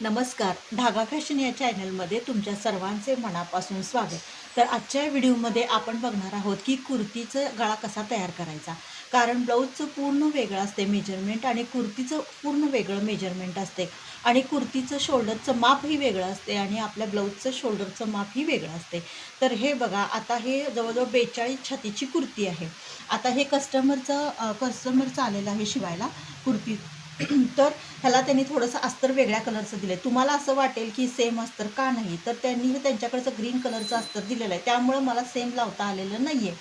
नमस्कार. धागा फॅशन या चॅनलमध्ये तुमच्या सर्वांचे मनापासून स्वागत. तर आजच्या व्हिडिओमध्ये आपण बघणार आहोत की कुर्तीचं गळा कसा तयार करायचा. कारण ब्लाऊजचं पूर्ण वेगळं असते मेजरमेंट आणि कुर्तीचं पूर्ण वेगळं मेजरमेंट असते. आणि कुर्तीचं शोल्डरचं मापही वेगळं असते आणि आपल्या ब्लाऊजचं शोल्डरचं मापही वेगळं असते. तर हे बघा आता हे जवळजवळ बेचाळीस छातीची कुर्ती आहे. आता हे कस्टमरचं कस्टमरचं आलेलं आहे शिवायला. कुर्ती तर ह्याला त्यांनी थोडंसं अस्तर वेगळ्या कलरचं दिलं आहे तुम्हाला असं वाटेल की सेम अस्तर का नाही? तर त्यांनी हे त्यांच्याकडचं ग्रीन कलरचं अस्तर दिलेलं आहे. त्यामुळं मला सेम लावता आलेलं नाही आहे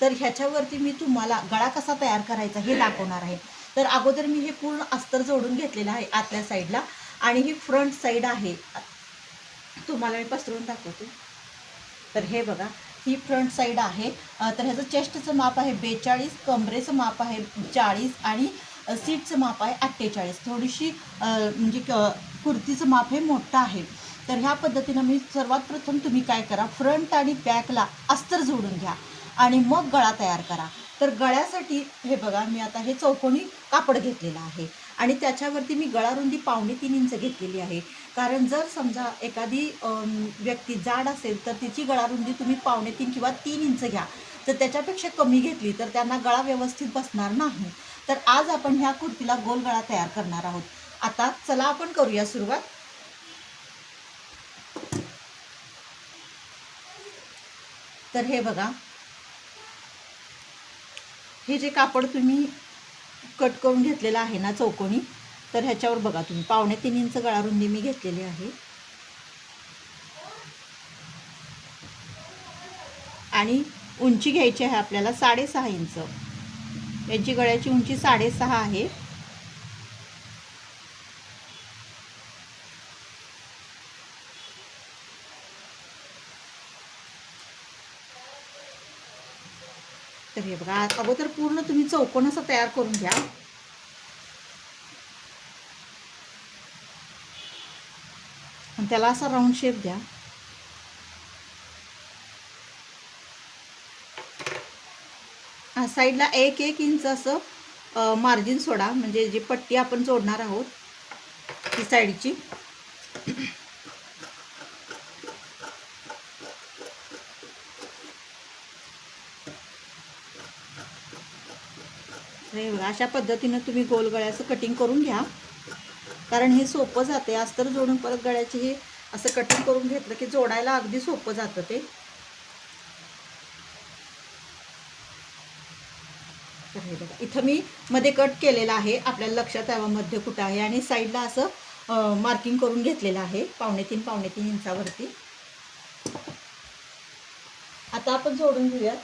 तर ह्याच्यावरती मी तुम्हाला गळा कसा तयार करायचा हे दाखवणार आहे. तर अगोदर मी हे पूर्ण अस्तर जोडून घेतलेलं आहे आतल्या साईडला आणि ही फ्रंट साईड आहे. तुम्हाला मी पसरून दाखवते. तर हे बघा ही फ्रंट साईड आहे. तर ह्याचं चेस्टचं माप आहे बेचाळीस कमरेचं माप आहे चाळीस आणि सीटचं माप आहे अठ्ठेचाळीस. थोडीशी म्हणजे क कुर्तीचं माप हे मोठं आहे. तर ह्या पद्धतीनं मी सर्वात प्रथम तुम्ही काय करा फ्रंट आणि बॅकला अस्तर जोडून घ्या आणि मग गळा तयार करा. तर गळ्यासाठी हे बघा मी आता हे चौकोनी कापड घेतलेलं आहे आणि त्याच्यावरती मी गळारुंदी पावणे तीन इंच घेतलेली आहे. कारण जर समजा एखादी व्यक्ती जाड असेल तर तिची गळारुंदी तुम्ही पावणे तीन किंवा तीन इंच घ्या. तर त्याच्यापेक्षा कमी घेतली तर त्यांना गळा व्यवस्थित बसणार नाही. तर आज आपण ह्या कुर्तीला गोल गळा तयार करणार आहोत. आता चला आपण करूया सुरुवात. तर हे बघा. हे जे कापड तुम्ही कट करून घेतलेलं आहे ना चौकोनी तर ह्याच्यावर बघा तुम्ही. पावणे तीन इंच गळारुंदी मी घेतलेली आहे. आणि उंची घ्यायची आहे आपल्याला साडेसहा इंच. याची गळ्याची उंची साडेसहा आहे. तर हे बघा अगोदर पूर्ण तुम्ही चौकोन असं तयार करून घ्या. आणि त्याला असा राऊंड शेप द्या. साईडला एक एक इंच असं मार्जिन सोडा म्हणजे जी पट्टी आपण जोडणार आहोत ती साईडची. अशा पद्धतीनं तुम्ही गोल गळ्याचं कटिंग करून घ्या. कारण हे सोपं जाते अस्तर जोडून परत गळ्याची हे असं कटिंग करून घेतलं की जोडायला अगदी सोपं जातं ते. तर हे बघा. इथं मी मध्ये कट केलेलं आहे. आपल्याला लक्षात यावं मध्य कुठं आहे आणि साईडला असं मार्किंग करून घेतलेलं आहे. पावणे तीन पावणे तीन इंचावरती. आता आपण जोडून घेऊयात.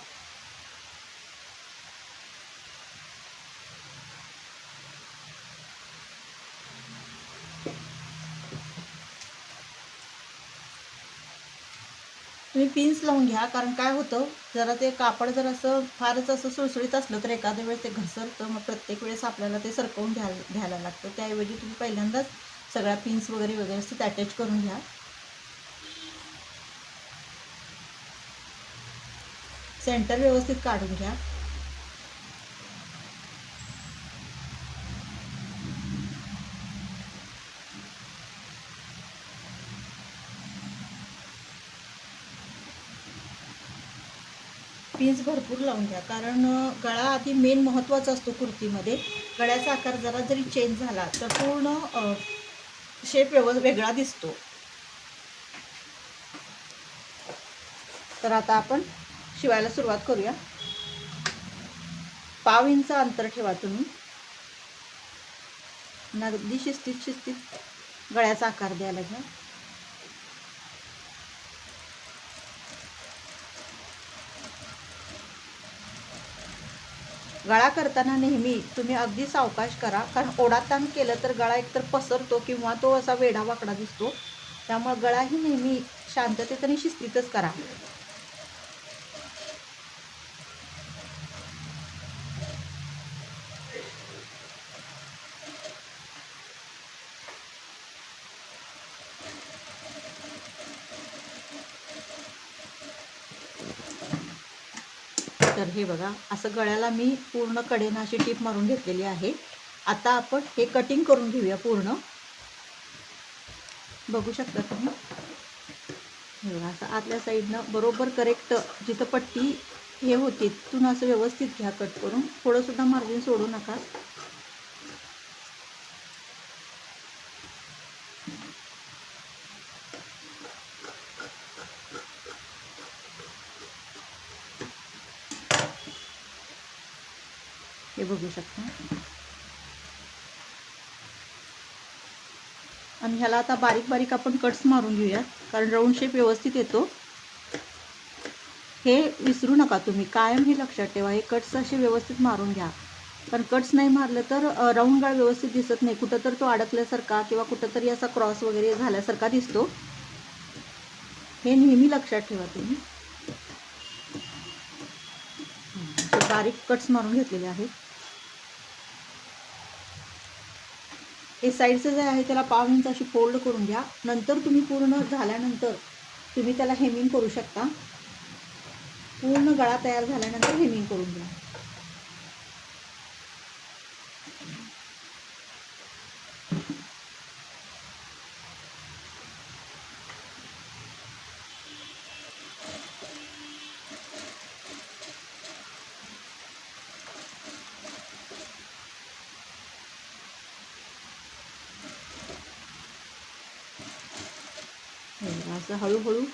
तुम्ही पिन्स लावून घ्या कारण काय होतं जरा ते कापड जर असं फारच असं सुळसुळीत असलं तर एखाद्या वेळेस ते घसरतं मग प्रत्येक वेळेस आपल्याला ते सरकवून घ्या घ्यायला लागतं. त्याऐवजी तुम्ही पहिल्यांदाच सगळ्या पिन्स वगैरे वगैरे व्यवस्थित अटॅच करून घ्या. सेंटर व्यवस्थित काढून घ्या. पीस भरपूर लावून घ्या. कारण गळा आधी मेन महत्त्वाचा असतो कुर्तीमध्ये. गळ्याचा आकार जरा जरी चेंज झाला तर पूर्ण शेप व्यव वेगळा दिसतो. तर आता आपण शिवायला सुरुवात करूया. पाव इंच अंतर ठेवा तुम्ही. नगदी अगदी शिस्तीत शिस्तीत गळ्याचा आकार द्यायला घ्या. गळा करताना नेहमी तुम्ही अगदी सावकाश करा. कारण ओढाताण केलं तर गळा एकतर पसरतो किंवा तो असा वेढा वाकडा दिसतो. त्यामुळे गळाही नेहमी शांततेत आणि शिस्तीतच करा. तर हे बघा असं गळ्याला मी पूर्ण कडेनं अशी टीप मारून घेतलेली आहे. आता आपण हे कटिंग करून घेऊया पूर्ण. बघू शकता तुम्ही? हे बघा, असं आतल्या साईडनं बरोबर करेक्ट जिथं पट्टी हे होती तिथून असं व्यवस्थित घ्या कट करून. थोडंसुद्धा मार्जिन सोडू नका. हे बघू शकता. आणि ह्याला आता बारीक बारीक आपण कट्स मारून घेऊयात कारण राऊंड शेप व्यवस्थित येतो. हे विसरू नका तुम्ही कायम हे लक्षात ठेवा हे कट्स असे व्यवस्थित मारून घ्या. कारण कट्स नाही मारलं तर राऊंड गाळ व्यवस्थित दिसत नाही. कुठं तर तो अडकल्यासारखा किंवा कुठंतरी असा क्रॉस वगैरे झाल्यासारखा दिसतो. हे नेहमी लक्षात ठेवा तुम्ही. बारीक कट्स मारून घेतलेले आहेत. हे साईडचं जे आहे त्याला पाव इंच अशी फोल्ड करून घ्या. नंतर तुम्ही पूर्ण झाल्यानंतर तुम्ही त्याला हेमिंग करू शकता. पूर्ण गळा तयार झाल्यानंतर हेमिंग करून घ्या. असं हळूहळू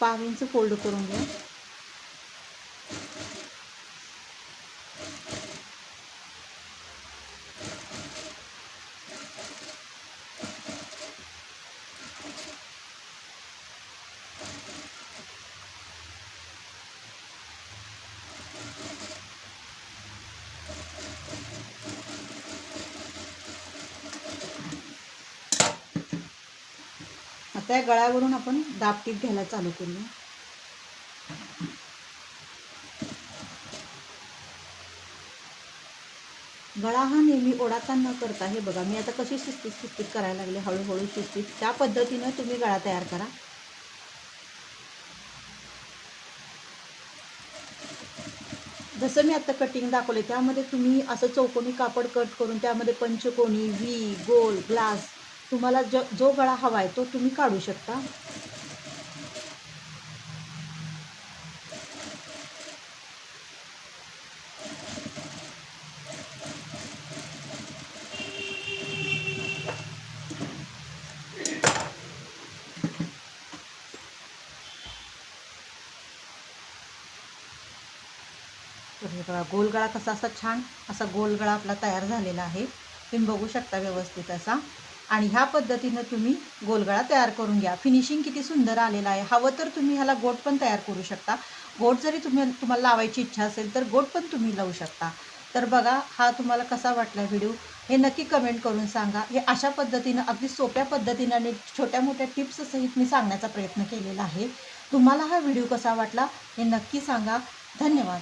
पाव इंच फोल्ड करून घ्या. आता या गळ्यावरून आपण दाबटीप घ्यायला चालू करूया. गळा हा नेहमी ओढाचा न करता हे बघा मी आता कशी शिस्तीत शिस्तीत करायला लागले हळूहळू शिस्तीत. त्या पद्धतीनं तुम्ही गळा तयार करा. जसं मी आता कटिंग दाखवले त्यामध्ये तुम्ही असं चौकोनी कापड कट करून त्यामध्ये पंचकोनी व्ही गोल ग्लास तुम्हाला जो जो गळा हवा आहे तो तुम्ही काढू शकता. बघा गोलगळा कसा असा छान असा गोलगळा आपला तयार झालेला आहे. तुम्ही बघू शकता व्यवस्थित असा. आणि ह्या पद्धतीनं तुम्ही गोलगळा तयार करून घ्या. फिनिशिंग किती सुंदर आलेलं आहे. हवं तर तुम्ही ह्याला गोट पण तयार करू शकता. गोट जरी तुम्ही तुम्हाला लावायची इच्छा असेल तर गोट पण तुम्ही लावू शकता. तर बघा हा तुम्हाला कसा वाटला व्हिडिओ हे नक्की कमेंट करून सांगा. हे अशा पद्धतीनं अगदी सोप्या पद्धतीनं आणि छोट्या मोठ्या टिप्ससहित मी सांगण्याचा प्रयत्न केलेला आहे. तुम्हाला हा व्हिडिओ कसा वाटला हे नक्की सांगा. धन्यवाद.